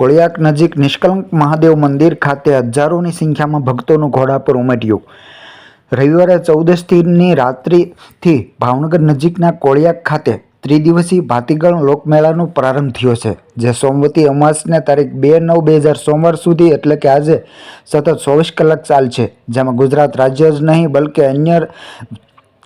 કોળિયાક નજીક નિષ્કલંક મહાદેવ મંદિર ખાતે હજારોની સંખ્યામાં ભક્તોનું ઘોડા પર ઉમટ્યું. રવિવારે ચૌદસની રાત્રિથી ભાવનગર નજીકના કોળિયાક ખાતે ત્રિદિવસીય ભાતીગળ લોકમેળાનો પ્રારંભ થયો છે, જે સોમવતી અમાસને તારીખ બે નવ બે હજાર સોમવાર સુધી એટલે કે આજે સતત ચોવીસ કલાક ચાલશે, જેમાં ગુજરાત રાજ્ય જ નહીં, બલકે અન્ય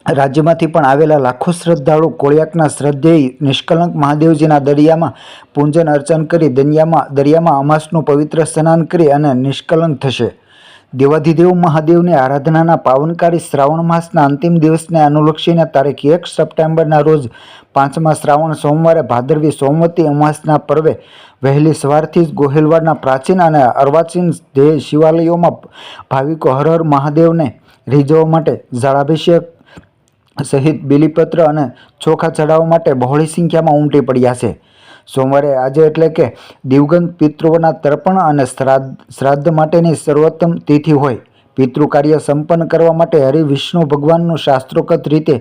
રાજ્યમાંથી પણ આવેલા લાખો શ્રદ્ધાળુ કોળિયાકના શ્રદ્ધેય નિષ્કલંક મહાદેવજીના દરિયામાં પૂજન અર્ચન કરી દરિયામાં દરિયામાં અમાસનું પવિત્ર સ્નાન કરી અને નિષ્કલંક થશે. દેવાધિદેવ મહાદેવની આરાધનાના પાવનકારી શ્રાવણ માસના અંતિમ દિવસને અનુલક્ષીને તારીખ એક સપ્ટેમ્બરના રોજ પાંચમા શ્રાવણ સોમવારે ભાદરવી સોમવતી અમાસના પર્વે વહેલી સવારથી જ ગોહિલવાડના પ્રાચીન અને અર્વાચીન શિવાલયોમાં ભાવિકો હર હર મહાદેવને રીઝવવા માટે જળાભિષેક સહિત બિલીપત્ર અને ચોખા ચડાવવા માટે બહોળી સંખ્યામાં ઉમટી પડ્યા છે. સોમવારે આજે એટલે કે દિવગંત પિતૃઓના તર્પણ અને શ્રાદ્ધ શ્રાદ્ધ માટેની સર્વોત્તમ તિથિ હોય. પિતૃ કાર્ય સંપન્ન કરવા માટે હરિવિષ્ણુ ભગવાનનું શાસ્ત્રોક્ત રીતે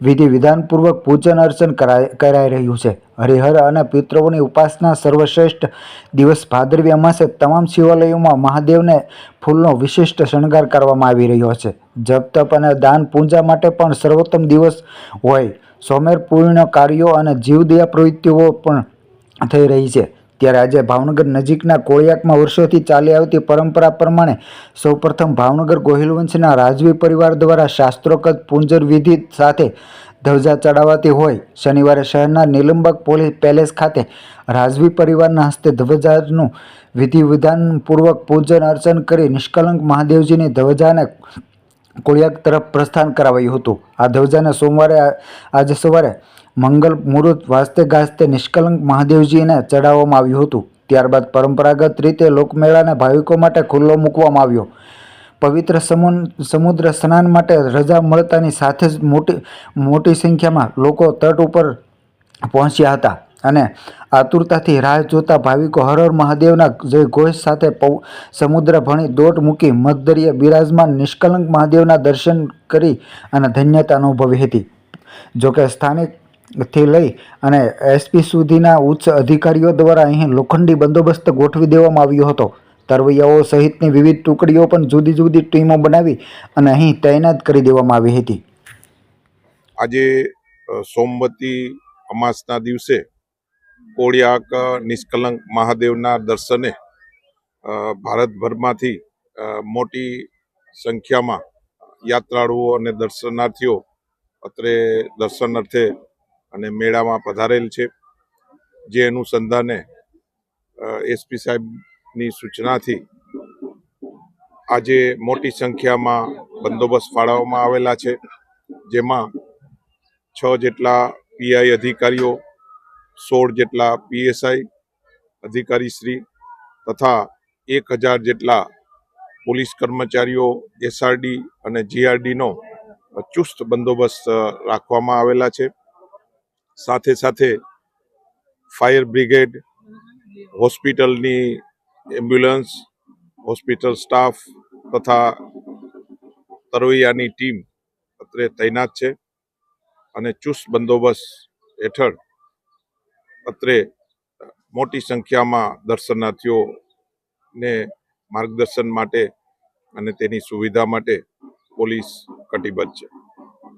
વિધિ વિધાનપૂર્વક પૂજન, અર્ચન કરાય, કરાઈ રહ્યું છે. હરિહર અને પિતૃઓની ઉપાસના સર્વશ્રેષ્ઠ દિવસ ભાદરવી અમાસે તમામ શિવાલયોમાં મહાદેવને ફૂલનો વિશિષ્ટ શણગાર કરવામાં આવી રહ્યો છે. જપ તપ અને દાન પૂજા માટે પણ સર્વોત્તમ દિવસ હોય. સોમેર પૂર્ણ કાર્યો અને જીવદયા પ્રવૃત્તિઓ પણ થઈ રહી છે. ત્યારે આજે ભાવનગર નજીકના કોળિયાકમાં વર્ષોથી ચાલી આવતી પરંપરા પ્રમાણે સૌપ્રથમ ભાવનગર ગોહિલવંશના રાજવી પરિવાર દ્વારા શાસ્ત્રોકત પૂંજર વિધિ સાથે ધ્વજા ચડાવાતી હોય. શનિવારે શહેરના નિલંબક પોલીસ પેલેસ ખાતે રાજવી પરિવારના હસ્તે ધ્વજાનું વિધિ વિધાનપૂર્વક પૂજન અર્ચન કરી નિષ્કલંક મહાદેવજીની ધ્વજાને કોળિયાક તરફ પ્રસ્થાન કરાવાયું હતું. આ ધ્વજાને સોમવારે, આજે સવારે મંગલ મુહૂર્ત વાસ્તે ગાજતે નિષ્કલંક મહાદેવજીને ચડાવવામાં આવ્યું હતું. ત્યારબાદ પરંપરાગત રીતે લોકમેળાને ભાવિકો માટે ખુલ્લો મૂકવામાં આવ્યો. પવિત્ર સમુદ્ર સ્નાન માટે રજા મળતાની સાથે જ મોટી મોટી સંખ્યામાં લોકો તટ ઉપર પહોંચ્યા હતા અને આતુરતાથી રાહ જોતા ભાવિકો હર હર મહાદેવના જય ઘોષ સાથે સમુદ્ર ભણી દોટ મૂકી મધદરિયે બિરાજમાન નિષ્કલંક મહાદેવના દર્શન કરી અને ધન્યતા અનુભવી હતી. જોકે સ્થાનિકથી લઈ અને એસપી સુધીના ઉચ્ચ અધિકારીઓ દ્વારા અહીં લોખંડી બંદોબસ્ત ગોઠવી દેવામાં આવ્યો હતો. તરવૈયાઓ સહિતની વિવિધ ટુકડીઓ પણ જુદી જુદી ટીમો બનાવી અને અહીં તૈનાત કરી દેવામાં આવી હતી. આજે સોમવતી અમાસના દિવસે કોળિયાક, નિષ્કલંક મહાદેવના દર્શને ભારતભરમાંથી મોટી સંખ્યામાં યાત્રાળુઓ અને દર્શનાર્થીઓ અત્રે દર્શન અર્થે અને મેળામાં પધારેલ છે. જે અનુસંધાને એસપી સાહેબની સૂચનાથી આજે મોટી સંખ્યામાં બંદોબસ્ત ફાળવવામાં આવેલા છે. જેમાં છ જેટલા પીઆઈ અધિકારીઓ સોળ જેટલા પીએસઆઈ અધિકારીશ્રી તથા એક હજાર જેટલા પોલીસ કર્મચારીઓ, એસઆરડી અને જીઆરડીનો ચુસ્ત બંદોબસ્ત રાખવામાં આવેલા છે. સાથે સાથે ફાયર બ્રિગેડ, હોસ્પિટલની એમ્બ્યુલન્સ, હોસ્પિટલ સ્ટાફ તથા તરવૈયાની ટીમ અત્રે તૈનાત છે અને ચુસ્ત બંદોબસ્ત હેઠળ અત્રે મોટી સંખ્યામાં દર્શનાર્થીઓને માર્ગદર્શન માટે અને તેની સુવિધા માટે પોલીસ કટિબદ્ધ છે.